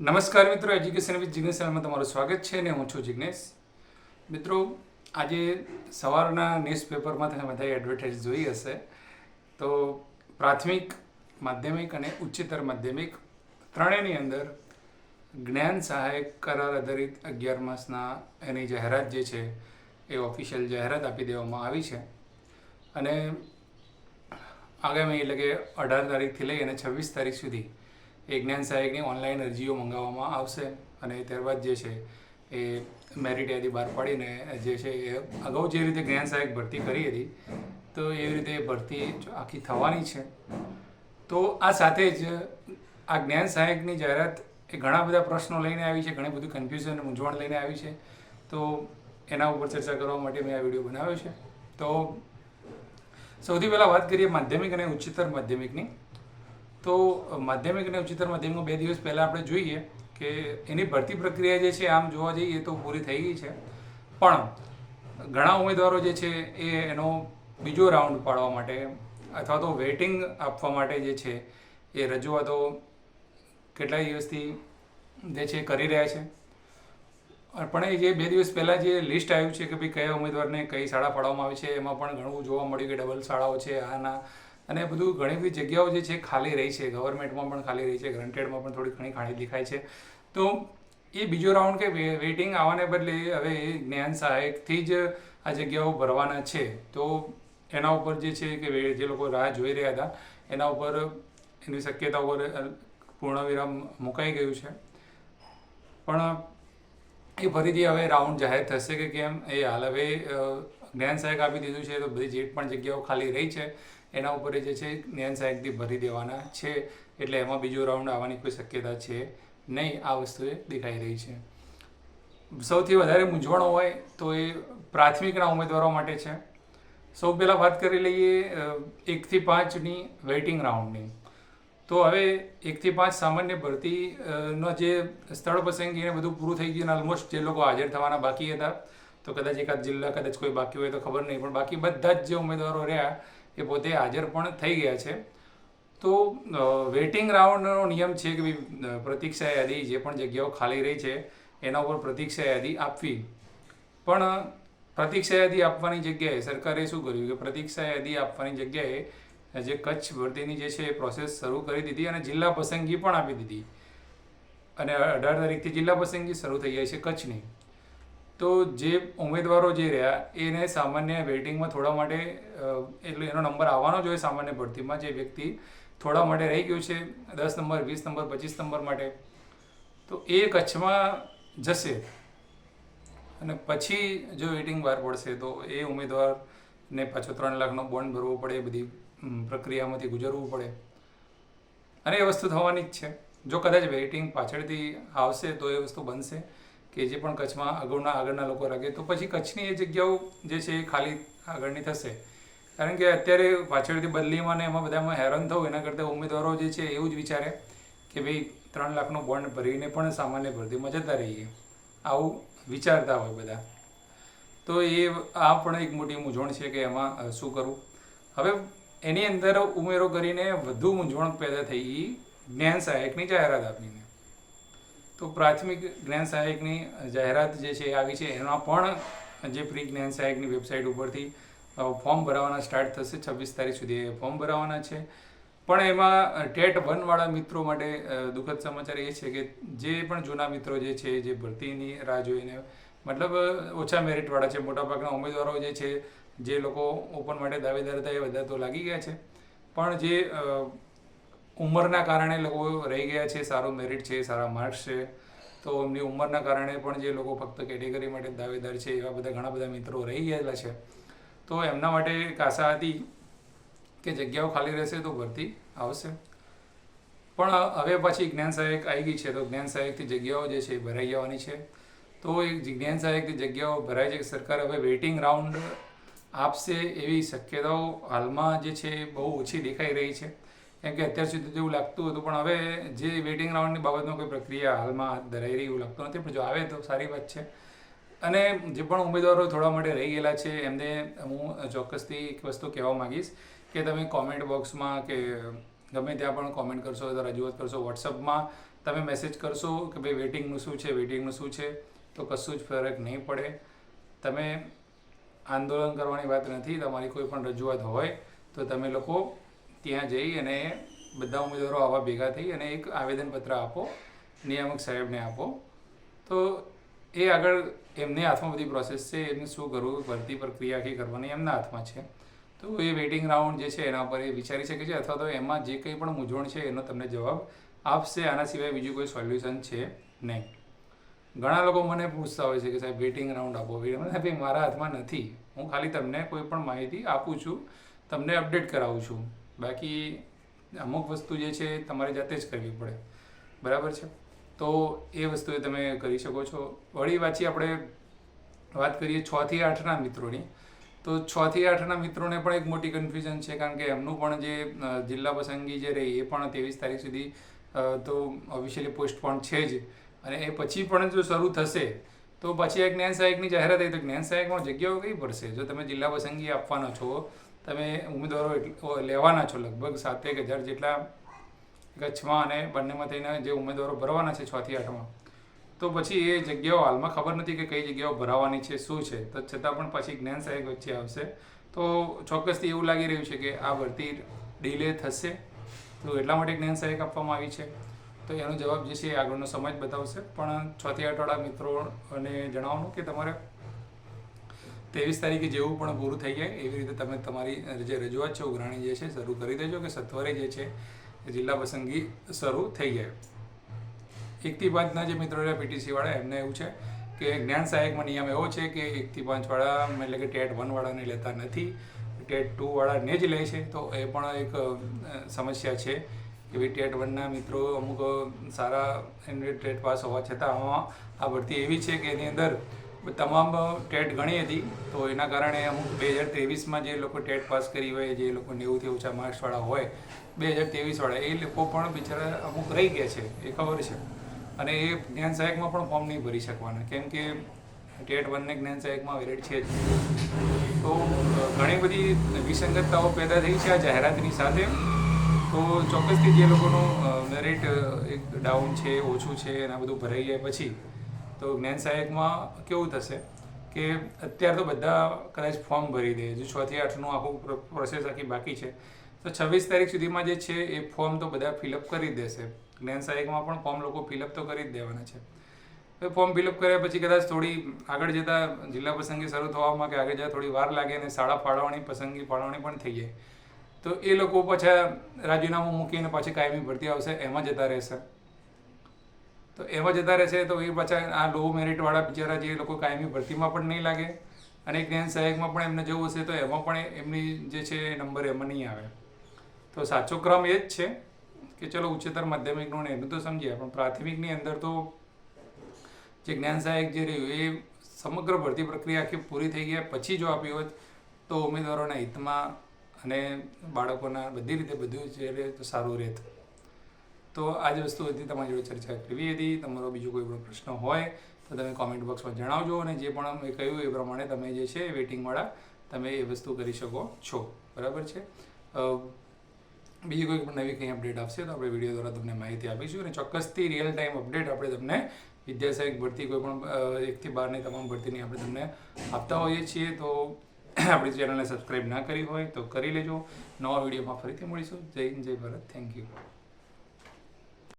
નમસ્કાર મિત્રો education with Jignesh ચેનલમાં તમારું સ્વાગત છે અને હું છું જિગ્નેશ. મિત્રો, આજે સવારના ન્યૂઝપેપરમાં તમે બધા એડવર્ટાઇઝ જોઈ હશે. તો પ્રાથમિક, માધ્યમિક અને ઉચ્ચતર માધ્યમિક ત્રણેયની અંદર જ્ઞાન સહાયક કરાર આધારિત અગિયાર માસના એની જાહેરાત જે છે, એ ઓફિશિયલ જાહેરાત આપી દેવામાં આવી છે. અને આગામી એટલે કે અઢાર તારીખથી લઈ અને છવ્વીસ તારીખ સુધી એ જ્ઞાન સહાયકની ઓનલાઈન અરજીઓ મંગાવવામાં આવશે અને ત્યારબાદ જે છે એ મેરિટ યાદી બહાર પાડીને જે છે એ અગાઉ જે રીતે જ્ઞાન સહાયક ભરતી કરી હતી, તો એવી રીતે ભરતી આખી થવાની છે. તો આ સાથે જ આ જ્ઞાન સહાયકની જાહેરાત એ ઘણા બધા પ્રશ્નો લઈને આવી છે, ઘણી બધું કન્ફ્યુઝન અને મૂંઝવણ લઈને આવી છે. તો એના ઉપર ચર્ચા કરવા માટે મેં આ વીડિયો બનાવ્યો છે. તો સૌથી પહેલાં વાત કરીએ માધ્યમિક અને ઉચ્ચતર માધ્યમિકની. તો માધ્યમિક અને ઉચ્ચતર માધ્યમિકમાં બે દિવસ પહેલાં આપણે જોઈએ કે એની ભરતી પ્રક્રિયા જે છે, આમ જોવા જઈએ તો પૂરી થઈ ગઈ છે. પણ ઘણા ઉમેદવારો જે છે, એ એનો બીજો રાઉન્ડ પાડવા માટે અથવા તો વેઇટિંગ આપવા માટે જે છે, એ રજૂઆતો કેટલાય દિવસથી જે છે, કરી રહ્યા છે. પણ એ જે બે દિવસ પહેલાં જે લિસ્ટ આવ્યું છે કે ભાઈ કયા ઉમેદવારને કઈ શાળા પાડવામાં આવી છે, એમાં પણ ઘણું જોવા મળ્યું કે ડબલ શાળાઓ છે, આના અને બધું ઘણી બધી જગ્યાઓ જે છે ખાલી રહી છે. ગવર્મેન્ટમાં પણ ખાલી રહી છે ગ્રન્ટેડમાં પણ થોડી ઘણી ખાલી દેખાય છે. તો એ બીજો રાઉન્ડ કે વેઇટિંગ આવવાને બદલે હવે એ જ્ઞાન સહાયકથી જ આ જગ્યાઓ ભરવાના છે. તો એના ઉપર જે છે કે જે લોકો રાહ જોઈ રહ્યા હતા, એના ઉપર એની શક્યતા ઉપર પૂર્ણવિરામ મુકાઈ ગયું છે. પણ એ ફરીથી હવે રાઉન્ડ જાહેર થશે કે કેમ? એ હાલ હવે જ્ઞાન સહાયક આપી દીધું છે, તો બધી જે પણ જગ્યાઓ ખાલી રહી છે એના ઉપર જે છે, નેન સાહેબથી ભરી દેવાના છે. એટલે એમાં બીજો રાઉન્ડ આવવાની કોઈ શક્યતા છે નહીં. આ વસ્તુ એ દેખાઈ રહી છે. સૌથી વધારે મૂંઝવણ હોય તો એ પ્રાથમિકના ઉમેદવારો માટે છે. સૌ પહેલાં વાત કરી લઈએ એકથી પાંચની વેઇટિંગ રાઉન્ડની તો હવે એકથી પાંચ સામાન્ય ભરતી નો જે સ્થળ પસંદગી એને બધું પૂરું થઈ ગયું અને ઓલમોસ્ટ જે લોકો હાજર થવાના બાકી હતા, તો કદાચ એકાદ જિલ્લા, કદાચ કોઈ બાકી હોય તો ખબર નહીં. પણ બાકી બધા જ જે ઉમેદવારો રહ્યા એ પોતે હાજર પણ થઈ ગયા છે. તો વેઇટિંગ રાઉન્ડનો નિયમ છે કે ભાઈ પ્રતીક્ષા યાદી જે પણ જગ્યાઓ ખાલી રહી છે, એના ઉપર પ્રતીક્ષા યાદી આપવી. પણ, પ્રતીક્ષા યાદી આપવાની જગ્યાએ સરકારે શું કર્યું કે પ્રતીક્ષા યાદી આપવાની જગ્યાએ, જે કચ્છ ભરતીની જે છે એ પ્રોસેસ શરૂ કરી દીધી અને જિલ્લા પસંદગી પણ આપી દીધી. અને અઢાર તારીખથી જિલ્લા પસંદગી શરૂ થઈ જાય છે કચ્છની. તો જે ઉમેદવારો જે રહ્યા, એને સામાન્ય વેઇટિંગમાં થોડા માટે એટલે એનો નંબર આવવાનો જ હોય સામાન્ય ભરતીમાં, જે વ્યક્તિ થોડા માટે રહી ગયું છે, દસ નંબર, વીસ નંબર, પચીસ નંબર માટે. તો એ કચ્છમાં જશે. અને પછી જો વેઇટિંગ બહાર પડશે, તો એ ઉમેદવારને પાછો ત્રણ લાખનો બોન્ડ ભરવો પડે, એ બધી પ્રક્રિયામાંથી ગુજરવું પડે. અને એ વસ્તુ થવાની જ છે. જો કદાચ વેઇટિંગ પાછળથી આવશે, તો એ વસ્તુ બનશે. કે જે પણ કચ્છમાં આગળના આગળના લોકો રાખે, તો પછી કચ્છની એ જગ્યાઓ જે છે એ ખાલી આગળની થશે. કારણ કે અત્યારે પાછળથી બદલીમાં ને એમાં બધામાં હેરાન થવું, એના કરતાં ઉમેદવારો જે છે એવું જ વિચારે કે ભાઈ ત્રણ લાખનો બોન્ડ ભરીને પણ સામાન્ય ભરતીમાં જતા રહીએ. આવું વિચારતા હોય બધા. તો એ, આ પણ એક મોટી મૂંઝવણ છે કે એમાં શું કરવું? હવે એની અંદર ઉમેરો કરીને વધુ મૂંઝવણ પેદા થઈ જ્ઞાન સહાયકની જાહેરાત આપીને. તો પ્રાથમિક જ્ઞાન સહાયકની જાહેરાત જે છે આવી છે. એમાં પણ જે પ્રી જ્ઞાન સહાયકની વેબસાઇટ ઉપરથી ફોર્મ ભરાવાના સ્ટાર્ટ થશે છવ્વીસ તારીખ સુધી. ફોર્મ ભરાવાના છે. પણ એમાં ટેટ વનવાળા મિત્રો માટે દુઃખદ સમાચાર એ છે કે જે પણ જૂના મિત્રો જે છે, જે ભરતીની રાહ જોઈને, મતલબ ઓછા મેરિટવાળા છે. મોટાભાગના ઉમેદવારો જે છે, જે લોકો ઓપન માટે દાવેદાર હતા એ બધા તો લાગી ગયા છે. પણ જે ઉંમરના કારણે લોકો રહી ગયા છે, સારો મેરિટ છે, સારા માર્ક્સ છે. તો એમની ઉંમરના કારણે પણ જે લોકો ફક્ત કેટેગરી માટે દાવેદાર છે, એવા બધા ઘણા બધા મિત્રો રહી ગયેલા છે. તો એમના માટે એક આશા હતી કે જગ્યાઓ ખાલી રહેશે તો ભરતી આવશે. પણ હવે પછી જ્ઞાન સહાયક આવી ગઈ છે, તો જ્ઞાન સહાયકથી જગ્યાઓ જે છે એ ભરાઈ જવાની છે. તો એ જ્ઞાન સહાયકથી જગ્યાઓ ભરાય છે સરકાર હવે વેઇટિંગ રાઉન્ડ આપશે એવી શક્યતાઓ હાલમાં જે છે બહુ ઓછી દેખાઈ રહી છે. કેમ કે અત્યાર સુધી એવું લાગતું હતું, પણ હવે જે વેઇટિંગ રાઉન્ડની બાબતમાં કોઈ પ્રક્રિયા હાલમાં ધરાઈ રહી એવું લાગતું નથી, પણ જો આવે તો સારી વાત છે. અને જે પણ ઉમેદવારો થોડા માટે રહી ગયેલા છે, એમને હું ચોક્કસથી એક વસ્તુ કહેવા માંગીશ કે તમે કોમેન્ટ બોક્સમાં કે ગમે ત્યાં પણ કોમેન્ટ કરશો અથવા રજૂઆત કરશો વોટ્સઅપમાં તમે મેસેજ કરશો કે ભાઈ વેટિંગનું શું છે વેટિંગનું શું છે, તો કશું જ ફરક નહીં પડે. તમે આંદોલન કરવાની વાત નથી, તમારી કોઈ પણ રજૂઆત હોય, તો તમે લોકો ત્યાં જઈ અને બધા ઉમેદવારો આવા ભેગા થઈ અને એક આવેદનપત્ર આપો, નિયામક સાહેબને આપો. તો એ આગળ એમને હાથમાં બધી પ્રોસેસ છે, એમને શું કરવું, ભરતી પ્રક્રિયા આખી કરવાની એમના હાથમાં છે. તો એ વેઇટિંગ રાઉન્ડ જે છે એના પર એ વિચારી શકે છે અથવા તો એમાં જે કંઈ પણ મૂંઝવણ છે એનો તમને જવાબ આપશે, આના સિવાય બીજું કોઈ સોલ્યુશન છે નહીં. ઘણા લોકો મને પૂછતા હોય છે કે સાહેબ વેઇટિંગ રાઉન્ડ આપો. ભાઈ, મારા હાથમાં નથી. હું ખાલી તમને કોઈ પણ માહિતી આપું છું, તમને અપડેટ કરાવું છું. બાકી અમુક વસ્તુ જે છે તમારે જાતે જ કરવી પડે. બરાબર છે? તો એ વસ્તુ તમે કરી શકો છો. વળી પાછી આપણે વાત કરીએ છ થી આઠના મિત્રોની. તો છ થી આઠના મિત્રોને પણ એક મોટી કન્ફ્યુઝન છે, કારણ કે એમનું પણ જે જિલ્લા પસંદગી જે રહી, એ પણ ત્રેવીસ તારીખ સુધી તો ઓફિશિયલી પોસ્ટપોન છે જ. અને એ પછી પણ જો શરૂ થશે, તો પછી એક જ્ઞાન સહાયકની જાહેરાત થઈ તો જ્ઞાન સહાયકમાં જગ્યાઓ કઈ પડશે? જો તમે જિલ્લા પસંદગી આપવાના છો તમે ઉમેદવારો લેવાના છો લગભગ સાતેક હજાર જેટલા કચ્છમાં અને બંનેમાં થઈને જે ઉમેદવારો ભરવાના છે છથી આઠમાં. તો પછી એ જગ્યાઓ હાલમાં ખબર નથી કે કઈ જગ્યાઓ ભરાવાની છે, શું છે? તો છતાં પણ પછી જ્ઞાન સહાયક વચ્ચે આવશે. તો ચોક્કસથી એવું લાગી રહ્યું છે કે આ ભરતી ડીલે થશે. તો એટલા માટે જ્ઞાન સહાયક આપવામાં આવી છે. તો એનો જવાબ જે છે આગળનો સમય બતાવશે. પણ છથી મિત્રો મિત્રોને જણાવવાનું કે તમારે ત્રેવીસ તારીખે જેવું પણ પૂરું થઈ જાય, એવી રીતે તમે તમારી જે રજૂઆત છે, ઉઘરાણી જે છે, શરૂ કરી દેજો કે સત્વરે જે છે જિલ્લા પસંદગી શરૂ થઈ જાય. એકથી પાંચના જે મિત્રો રહ્યા પીટીસીવાળા એમને એવું છે કે જ્ઞાન સહાયકમાં નિયમ એવો છે કે એકથી પાંચવાળા એટલે કે ટેટ વનવાળાને લેતા નથી, ટેટ ટુવાળાને જ લે છે, તો એ પણ એક સમસ્યા છે કે ભાઈ ટેટ વનના મિત્રો અમુક સારા એમને ટેટ પાસ હોવા છતાં આમાં આ ભરતી એવી છે કે એની અંદર તમામ ટેટ ઘણી હતી, તો એના કારણે અમુક બે હજાર ત્રેવીસમાં જે લોકો ટેટ પાસ કરી હોય, જે લોકો નેવુંથી ઓછા માર્ક્સવાળા હોય, બે હજાર ત્રેવીસવાળા એ લોકો પણ બિચારા અમુક રહી ગયા છે, એ ખબર છે. અને એ જ્ઞાન સહાયકમાં પણ ફોર્મ નહીં ભરી શકવાના, કેમ કે ટેટ વનને જ્ઞાન સહાયકમાં વેરેટ છે જ. તો ઘણી બધી વિસંગતતાઓ પેદા થઈ છે આ જાહેરાતની સાથે. તો ચોક્કસથી જે લોકોનું મેરિટ એક ડાઉન છે, ઓછું છે, એના બધું ભરાઈ જાય પછી તો જ્ઞાન સહાયકમાં કેવું થશે કે અત્યારે તો બધા કદાચ ફોર્મ ભરી દે હજુ છથી આઠનું આખું પ્રોસેસ આખી બાકી છે. તો છવ્વીસ તારીખ સુધીમાં જે છે એ ફોર્મ તો બધા ફિલઅપ કરી દેશે. જ્ઞાન સહાયકમાં પણ ફોર્મ લોકો ફિલઅપ તો કરી જ દેવાના છે. ફોર્મ ફિલઅપ કર્યા પછી કદાચ થોડી આગળ જતાં જિલ્લા પસંદગી શરૂ થવામાં કે આગળ જતાં થોડી વાર લાગે અને શાળા ફાળવણી, પસંદગી ફાળવણી પણ થઈ જાય. તો એ લોકો પાછા રાજીનામું મૂકીને પાછી કાયમી ભરતી આવશે, એમાં જતા રહેશે. તો એમાં જતા રહેશે તો એ પાછા આ લો મેરિટવાળા બિચારા જે લોકો કાયમી ભરતીમાં પણ નહીં લાગે. અને જ્ઞાન સહાયકમાં પણ એમને જવું હશે તો એમાં પણ એમની જે છે એ નંબર એમાં નહીં આવે. તો સાચો ક્રમ એ જ છે કે ચલો ઉચ્ચતર માધ્યમિકનું એનું તો સમજીએ, પણ પ્રાથમિકની અંદર તો જે જ્ઞાન સહાયક જે રહ્યું એ સમગ્ર ભરતી પ્રક્રિયા આખી પૂરી થઈ ગયા. પછી જો આપી હોત તો ઉમેદવારોના હિતમાં અને બાળકોના બધી રીતે બધું જે તો સારું રહેત. તો આ વસ્તુ હતી તમારી જોડે ચર્ચા કરવી હતી. તમારો બીજો કોઈ પણ પ્રશ્ન હોય તો તમે કોમેન્ટ બોક્સમાં જણાવજો અને જે પણ મેં કહ્યું એ પ્રમાણે તમે જે છે વેટિંગવાળા તમે એ વસ્તુ કરી શકો છો. બરાબર છે? બીજી કોઈ પણ નવી કંઈ અપડેટ આપશે તો આપણે વીડિયો દ્વારા તમને માહિતી આપીશું અને ચોક્કસથી રિયલ ટાઈમ અપડેટ આપણે તમને વિદ્યાસહાયક ભરતી કોઈ પણ એકથી બારની તમામ ભરતીની આપણે તમને આપતા હોઈએ છીએ. તો આપણી ચેનલને સબસ્ક્રાઈબ ના કરી હોય તો કરી લેજો. નવા વિડીયોમાં ફરીથી મળીશું. જય હિન્દ, જય ભારત. Thank you